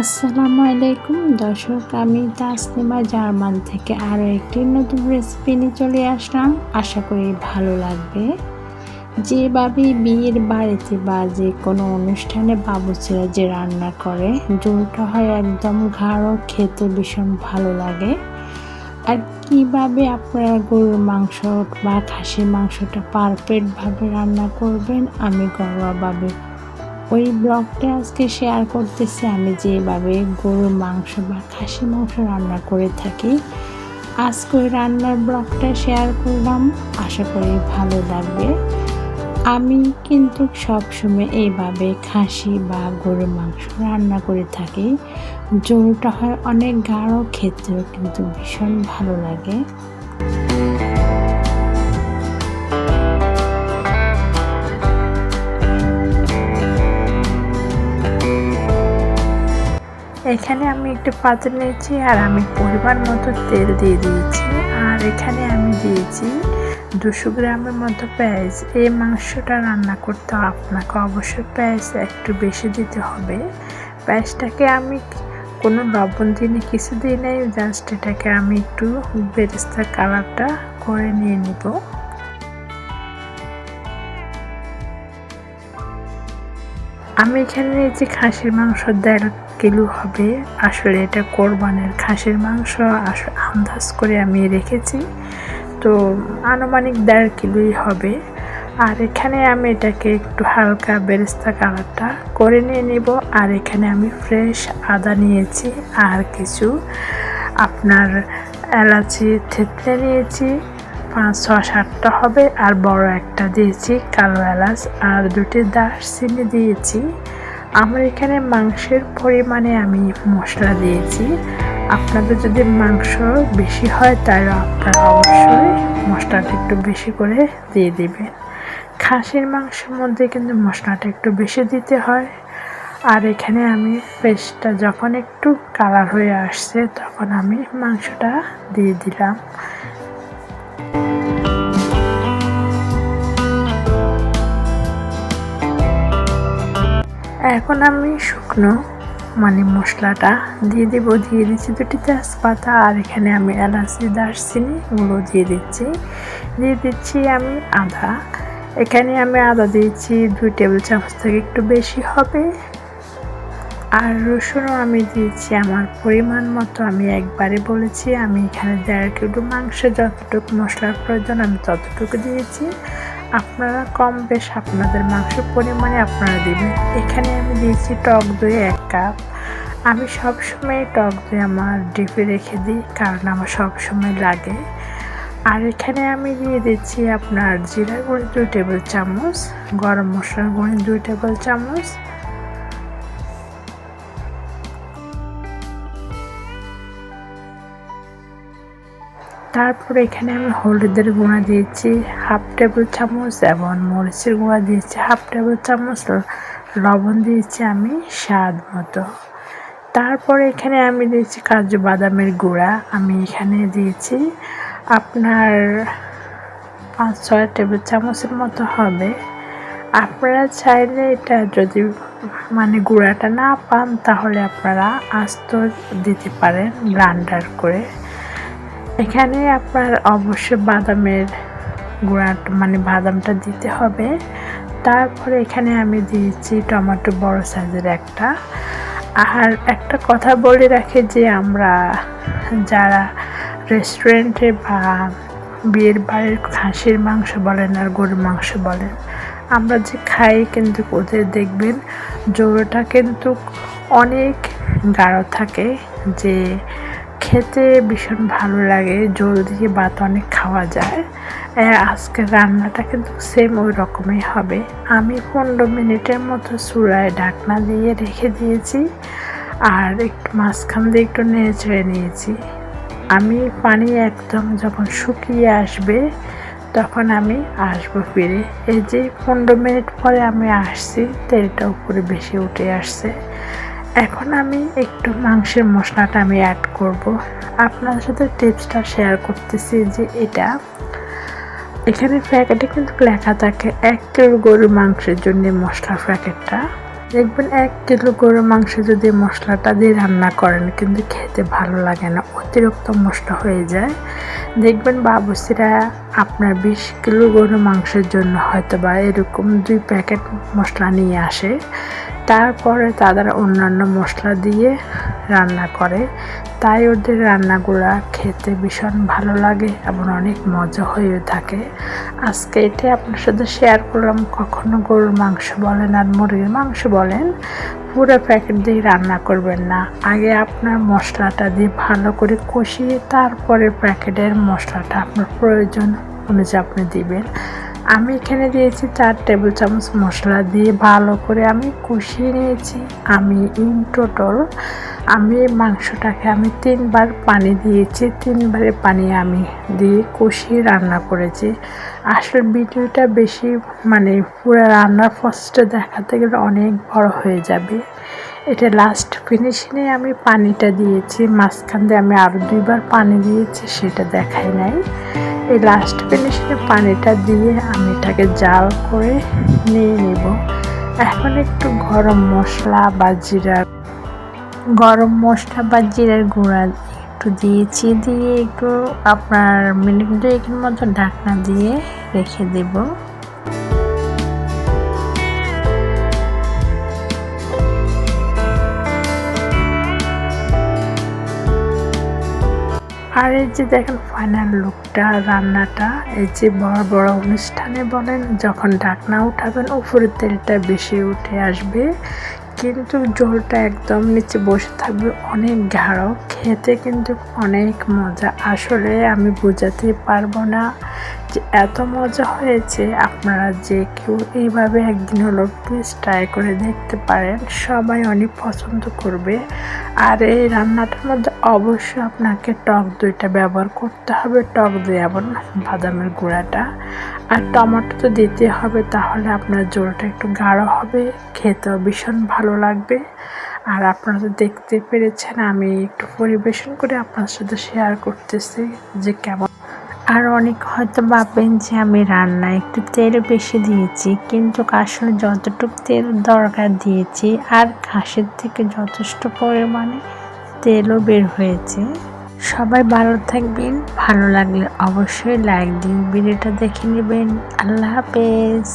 আসসালামু আলাইকুম। দর্শক, আমি তাসনিমা জার্মান থেকে আরও একটি নতুন রেসিপি নিয়ে চলে আসলাম। আশা করি ভালো লাগবে। যেভাবে বিয়ের বাড়িতে বা যে কোনো অনুষ্ঠানে বাবুচিরা যে রান্না করে, ঝোলটা হয় একদম গাঢ়, খেতে ভীষণ ভালো লাগে। আর কীভাবে আপনারা গরুর মাংস বা খাসির মাংসটা পারফেক্টভাবে রান্না করবেন, আমি ঘরোয়াভাবে ওই ব্লগটা আজকে শেয়ার করতেছি আমি যেভাবে গরুর মাংস বা খাসি মাংস রান্না করে থাকি। আজকে ওই রান্নার ব্লগটা শেয়ার করলাম, আশা করি ভালো লাগবে। আমি কিন্তু সবসময় এইভাবে খাসি বা গরুর মাংস রান্না করে থাকি। জোরটা হয় অনেক গাঢ়, খেতেও কিন্তু ভীষণ ভালো লাগে। এখানে আমি একটু পাত্র নিয়েছি আর আমি পরিমাণ মতো তেল দিয়ে দিয়েছি। আর এখানে আমি দিয়েছি দুশো গ্রামের মতো পেঁয়াজ। এই মাংসটা রান্না করতে আপনাকে অবশ্যই পেঁয়াজ একটু বেশি দিতে হবে। পেঁয়াজটাকে আমি কোনো লবণ দিনে কিছু দিই নাই, জাস্ট এটাকে আমি একটু বেরেস্তার কালারটা করে নিয়ে নিব। আমি এখানে নিয়েছি খাসির মাংস দেড় কিলো হবে। আসলে এটা কোরবানের খাসির মাংস আন্দাজ করে আমি রেখেছি। তো আনুমানিক দেড় কিলোই হবে। আর এখানে আমি এটাকে একটু হালকা বেরেস্তা কালারটা করে নিয়ে নিব। আর এখানে আমি ফ্রেশ আদা নিয়েছি আর কিছু আপনার এলাচি থেতলে নিয়েছি। পাঁচ, ছ, সাতটা হবে। আর বড় একটা দিয়েছি কালো এলাচ। আর দুটি দারচিনি দিয়েছি। আমার এখানে মাংসের পরিমাণে আমি মশলা দিয়েছি। আপনাদের যদি মাংস বেশি হয় তাহলে আপনারা অবশ্যই মশলাটা একটু বেশি করে দিয়ে দিবেন। খাসির মাংসের মধ্যে কিন্তু মশলাটা একটু বেশি দিতে হয়। আর এখানে আমি পেস্টটা যখন একটু কালার হয়ে আসছে, তখন আমি মাংসটা দিয়ে দিলাম। এখন আমি শুকনো মানে মশলাটা দিয়ে দেব, দিয়ে দিচ্ছি দুটি তেজপাতা, আর এখানে আমি এলাচি, দারচিনি গুলো দিয়ে দিচ্ছি। দিয়ে দিচ্ছি আমি আদা। এখানে আমি আদা দিয়েছি দুই টেবিল চামচ থেকে একটু বেশি হবে। আর রসুনও আমি দিয়েছি আমার পরিমাণ মতো। আমি একবারে বলেছি, আমি এখানে দেড় কিলো মাংস, যতটুকু মশলার প্রয়োজন আমি ততটুকু দিয়েছি। আপনারা কম বেশ আপনাদের মাংস পরিমাণে আপনারা দেবেন। এখানে আমি দিয়েছি টক দই এক কাপ। আমি সবসময় টক দই আমার ডিপে রেখে দিই, কারণ আমার সবসময় লাগে। আর এখানে আমি দিয়ে দিচ্ছি আপনার জিরা গুঁড়ি দুই টেবিল চামচ, গরম মশলার গুঁড়ি দুই টেবিল চামচ তারপরে এখানে আমি হলুদের গুঁড়া দিয়েছি, হাফ টেবিল চামচ এবং মরিচের গুঁড়া দিয়েছি, হাফ টেবিল চামচ লবণ দিয়েছি আমি স্বাদ মতো। তারপরে এখানে আমি দিয়েছি কাজু বাদামের গুঁড়া, আমি এখানে দিয়েছি আপনার পাঁচ, ছয় টেবিল চামচের মতো হবে। আপনারা চাইলে এটা যদি মানে গুঁড়াটা না পান তাহলে আপনারা আস্ত দিতে পারেন ব্লান্ডার করে। এখানে আপনার অবশ্যই বাদামের গুঁড়াটা মানে বাদামটা দিতে হবে। তারপরে এখানে আমি দিয়েছি টমেটো বড় সাইজের একটা। আর একটা কথা বলে রাখি যে, আমরা যারা রেস্টুরেন্টে বা বিয়ের বাড়ির খাসির মাংস বলেন আর গরুর মাংস বলেন, আমরা যে খাই কিন্তু ওদের দেখবেন, জোরটা কিন্তু অনেক গাঢ় থাকে যে খেতে ভীষণ ভালো লাগে জল দিয়ে ভাত অনেক খাওয়া যায়। আজকে রান্নাটা কিন্তু সেম ওই রকমই হবে। আমি পনেরো মিনিটের মতো চূড়ায় ঢাকনা দিয়ে রেখে দিয়েছি আর একটু মাঝখান দিয়ে একটু নেড়ে নিয়েছি। আমি পানি একদম যখন শুকিয়ে আসবে তখন আমি আসব ফিরে। এই যে পনেরো মিনিট পরে আমি আসছি, তেলটা উপরে বেশি উঠে আসছে। এখন আমি একটু মাংসের মশলাটা আমি অ্যাড করব। আপনার সাথে টিপসটা শেয়ার করতেছি যে এটা। এখানে প্যাকেটে কিন্তু লেখা থাকে এক কিলো গরুর মাংসের জন্য মশলা প্যাকেটটা। দেখবেন এক কিলো গরুর মাংস যদি মশলাটা দিয়ে রান্না করেন কিন্তু খেতে ভালো লাগে না, অতিরিক্ত মশলা হয়ে যায়। দেখবেন বাবুসিরা আপনার বিশ কিলো গরুর মাংসের জন্য হয়তো বা এরকম দুই প্যাকেট মশলা নিয়ে আসে। তারপরে তারা অন্যান্য মশলা দিয়ে রান্না করে। তাই ওদের রান্নাগুলা খেতে ভীষণ ভালো লাগে এবং অনেক মজা হয়ে থাকে। আজকে এটাই আপনার সাথে শেয়ার করলাম। কখনো গরুর মাংস বলেন আর মুরগির মাংস বলেন, পুরো প্যাকেট দিয়ে রান্না করবেন না। আগে আপনার মশলাটা দিয়ে ভালো করে কষিয়ে তারপরে প্যাকেটের মশলাটা আপনার প্রয়োজন অনুযায়ী আপনি দিবেন। আমি এখানে দিয়েছি চার টেবিল চামচ মশলা দিয়ে ভালো করে আমি কষিয়ে নিয়েছি। আমি ইন টোটাল আমি মাংসটাকে আমি তিনবার পানি দিয়েছি। তিনবারে পানি আমি দিয়ে কষিয়ে রান্না করেছি। আসলে ভিডিওটা বেশি মানে পুরো রান্নার ফার্স্টে দেখাতে গেলে অনেক বড় হয়ে যাবে। এটা লাস্ট ফিনিশিংয়ে আমি পানিটা দিয়েছি। মাঝখান দিয়ে আমি আরও দুইবার পানি দিয়েছি, সেটা দেখাই নাই। এই লাস্ট ফিনিশিংয়ে পানিটা দিয়ে আমি এটাকে জাল করে নিয়ে নেব। এখন একটু গরম মশলা বা জিরা, গরম মশলা বা জিরার গুঁড়া একটু দিয়েছি, দিয়ে একটু আপনার মিনিট দুয়েকের মতো ঢাকনা দিয়ে রেখে দেবো। আর এই যে দেখেন ফাইনাল লুকটা রান্নাটা, এই যে বড় বড় অনুষ্ঠানে বলেন, যখন ঢাকনা উঠাবেন, উপরের তেলটা বেশি উঠে আসবে। কিন্তু জলটা একদম নিচে বসে থাকবে, অনেক গাঢ়। খেতে কিন্তু অনেক মজা। আসলে আমি বোঝাতে পারব না যে এত মজা হয়েছে। আপনারা যে কেউ এইভাবে একদিন হলো প্লিজ ট্রাই করে দেখতে পারেন। সবাই অনেক পছন্দ করবে। আর এই রান্নাটার মধ্যে অবশ্যই আপনাকে টক দইটা ব্যবহার করতে হবে। টক দই এবং বাদামের গুঁড়াটা। আর টমেটো তো দিতে হবে, তাহলে আপনার জলটা একটু গাঢ় হবে। খেতেও ভীষণ ভালো লাগবে। আর আপনারা তো দেখতে পেরেছেন, আমি একটু পরিবেশন করে আপনার সাথে শেয়ার করতেছি যে কেমন। আর অনেক হয়তো ভাববেন যে আমি রান্না একটু তেল বেশি দিয়েছি, কিন্তু আসলে যতটুকু তেল দরকার দিয়েছি, আর ঘাসের থেকে যথেষ্ট পরিমাণে তেলও বের হয়েছে। সবাই ভালো থাকবেন, ভালো লাগলে অবশ্যই লাইক দিন, ভিডিওটা দেখে নেবেন। আল্লাহ হাফেজ।